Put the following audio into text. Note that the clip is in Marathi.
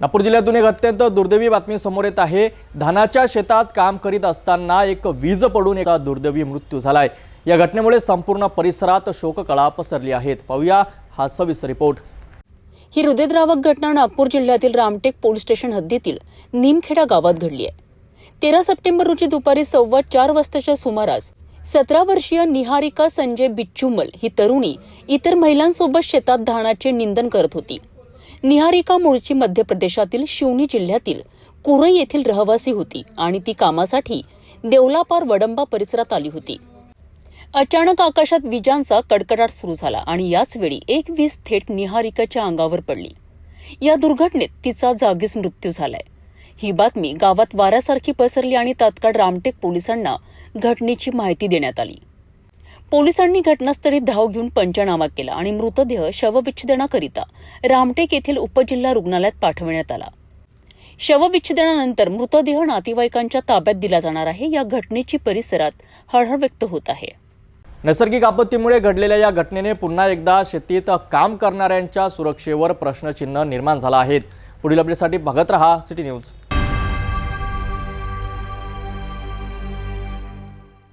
नागपूर जिल्ह्यातून एक अत्यंत दुर्दैवी बातमी समोर येत आहे. धानाच्या शेतात काम करीत असताना एक वीज पडून एका दुर्दैवी मृत्यू झालाय. या घटनेमुळे संपूर्ण परिसरात शोककळा पसरली आहेत. पाहूया हा सविस्तर रिपोर्ट. ही हृदयद्रावक घटना नागपूर जिल्ह्यातील रामटेक पोलीस स्टेशन हद्दीतील निमखेडा गावात घडली आहे. तेरा सप्टेंबर रोजी दुपारी सव्वा चार वाजताच्या सुमारास सतरा वर्षीय निहारिका संजय बिच्चुमल ही तरुणी इतर महिलांसोबत शेतात धानाचे निंदन करत होती. निहारिका मूळची मध्य प्रदेशातील शिवनी जिल्ह्यातील कुरई येथील रहिवासी होती आणि ती कामासाठी देवलापार वडंबा परिसरात आली होती. अचानक आकाशात विजांचा कडकडाट सुरू झाला आणि याच वेळी एक वीज थेट निहारिकाच्या अंगावर पडली. या दुर्घटनेत तिचा जागीच मृत्यू झालाय. ही बातमी गावात वाऱ्यासारखी पसरली आणि तात्काळ रामटेक पोलिसांना घटनेची माहिती देण्यात आली. पोलिसांनी घटनास्थळी धाव घेऊन पंचनामा केला आणि मृतदेह शवविच्छेदनाकरिता रामटेक येथील उपजिल्हा रुग्णालयात पाठवण्यात आला. शवविच्छेदनानंतर मृतदेह नातेवाईकांच्या ताब्यात दिला जाणार आहे. या घटनेची परिसरात हळहळ व्यक्त होत आहे. नैसर्गिक आपत्तीमुळे घडलेल्या या घटनेने पुन्हा एकदा शेतीत काम करणाऱ्यांच्या सुरक्षेवर प्रश्नचिन्ह निर्माण झाला आहेत. पुढील अपडेटसाठी बघत रहा सिटी न्यूज.